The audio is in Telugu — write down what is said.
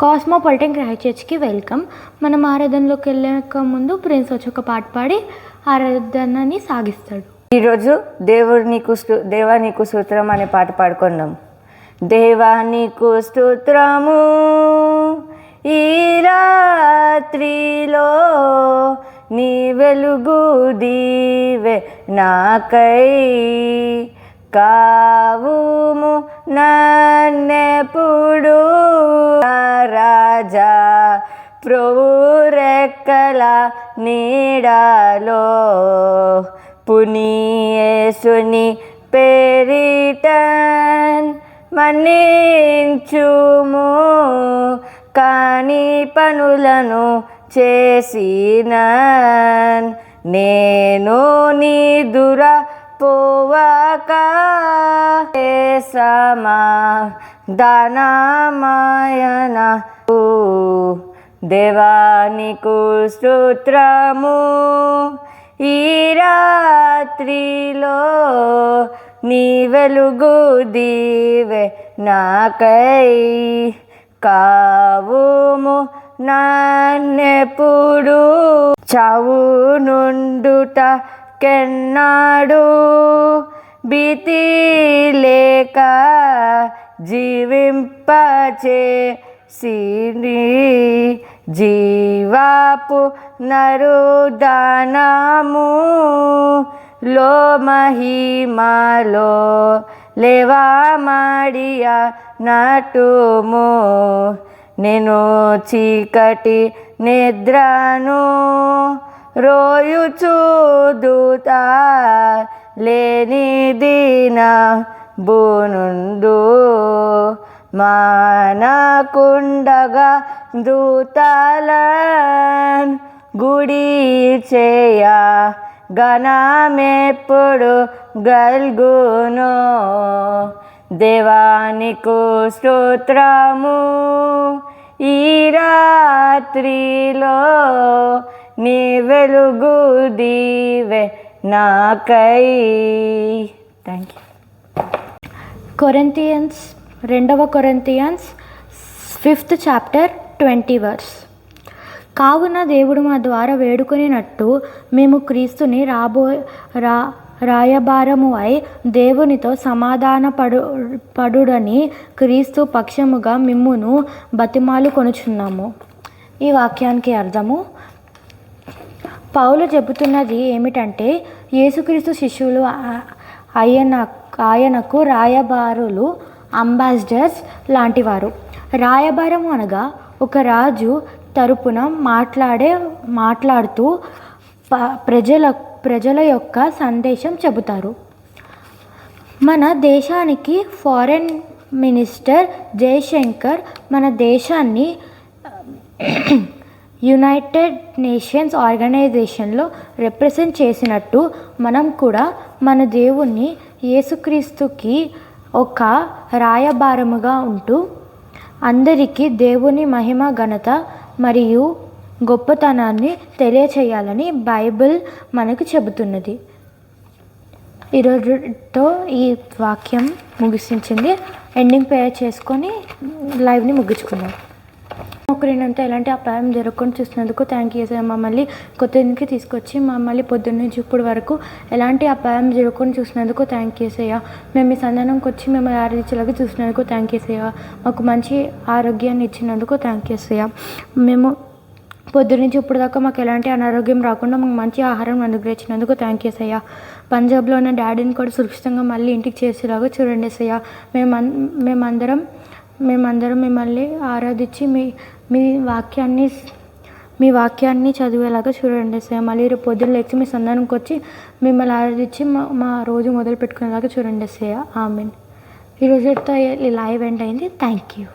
కాస్మోపాలిటన్ క్రైచర్చ్కి వెల్కమ్ మనం ఆరాధనలోకి వెళ్ళక ముందు ప్రిన్స్ వచ్చి ఒక పాట పాడి ఆరాధనని సాగిస్తాడు. ఈరోజు దేవుడు నీకు దేవా నీకు సూత్రం అనే పాట పాడుకున్నాం దేవా నీకు స్తోత్రము ఈ రాత్రిలో నీ వెలుగు దీవె నాకై కావుము నన్నెప్పుడు రాజా ప్రభు నీడాలో పునీయేసుని పేరిటన్ మన్నించుము కాని పనులను చేసిన నేను నీ దురా పోవాక సమా దానమాయన దేవానికు స్తోత్రము. ఈ రాత్రిలో నీ వెలుగు దీవె నాకై కావుము నన్నెప్పుడు. చావు నుండుట కెన్నాడు భీతి లేక జీవింపచే సిరి జీవాపు నరుదానము. లో మహిమలో లేవా మాడియా నటుము. నేను చీకటి నిద్రను రోయుచు దూత లేని దీన బునుండు మానకుండగా దూతలన్ గుడి చేయ గణమెప్పుడు గల్గును. దేవానికు స్తోత్రము ఈ రాత్రిలో నీ వెలుగు దీవె నాకై. థ్యాంక్ యూ కొరెంతియన్స్ రెండవ Corinthians fifth chapter twenty verse. కావున దేవుడు మా ద్వారా వేడుకొనినట్టు మేము క్రీస్తుని రాబో రా రాయబారము అయి దేవునితో సమాధాన పడు పడుడని క్రీస్తు పక్షముగా మిమ్మును బతిమాలు కొనుచున్నాము. ఈ వాక్యానికి అర్థము పౌలు చెబుతున్నది ఏమిటంటే యేసుక్రీస్తు శిష్యులు ఆయన ఆయనకు రాయబారులు అంబాసిడర్స్ లాంటివారు. రాయబారం అనగా ఒక రాజు తరపున మాట్లాడే మాట్లాడుతూ ప- ప్రజల ప్రజల యొక్క సందేశం చెబుతారు. మన దేశానికి ఫారెన్ మినిస్టర్ జయశంకర్ మన దేశాన్ని యునైటెడ్ నేషన్స్ ఆర్గనైజేషన్లో రిప్రజెంట్ చేసినట్టు మనం కూడా మన దేవుణ్ణి యేసుక్రీస్తుకి ఒక రాయబారముగా ఉంటూ అందరికీ దేవుని మహిమ ఘనత మరియు గొప్పతనాన్ని తెలియచేయాలని బైబిల్ మనకు చెబుతున్నది. ఈరోజుతో ఈ వాక్యం ముగిసించింది. ఎండింగ్ ప్రేయర్ చేసుకొని లైవ్ని ముగించుకున్నాం ఒకరినంతా ఎలాంటి అపాయం జరగకుండా చూసినందుకు థ్యాంక్ యూ సార్. మమ్మల్ని కొత్త ఇంటికి తీసుకొచ్చి మమ్మల్ని పొద్దున్న నుంచి ఇప్పుడు వరకు ఎలాంటి అపాయం జరగకుండా చూసినందుకు థ్యాంక్ యూ సయ్య మేము మీ సంధానంకి వచ్చి మేము ఆరాధించేలాగా చూసినందుకు థ్యాంక్ యూ సయ్య మాకు మంచి ఆరోగ్యాన్ని ఇచ్చినందుకు థ్యాంక్ యూ సయ్య మేము పొద్దునుంచి ఇప్పుడు దాకా మాకు ఎలాంటి అనారోగ్యం రాకుండా మాకు మంచి ఆహారం అనుగ్రహించినందుకు థ్యాంక్ యూ సయ్య పంజాబ్లో ఉన్న డాడీని కూడా సురక్షితంగా మళ్ళీ ఇంటికి చేసేలాగా చూడండి సయ్య మేము మేమందరం మేమందరం మిమ్మల్ని ఆరాధించి మీ మీ వాక్యాన్ని మీ వాక్యాన్ని చదివేలాగా చూడండి సార్. మళ్ళీ రేపు పొద్దున్న లేచి మీ సంధానంకి వచ్చి మిమ్మల్ని ఆరాధించి మా మా రోజు మొదలు పెట్టుకునేలాగా చూడండి సేయ ఆమెన్. ఈరోజు రోజుతో లైవ్ ఎండ్ అయింది. Thank you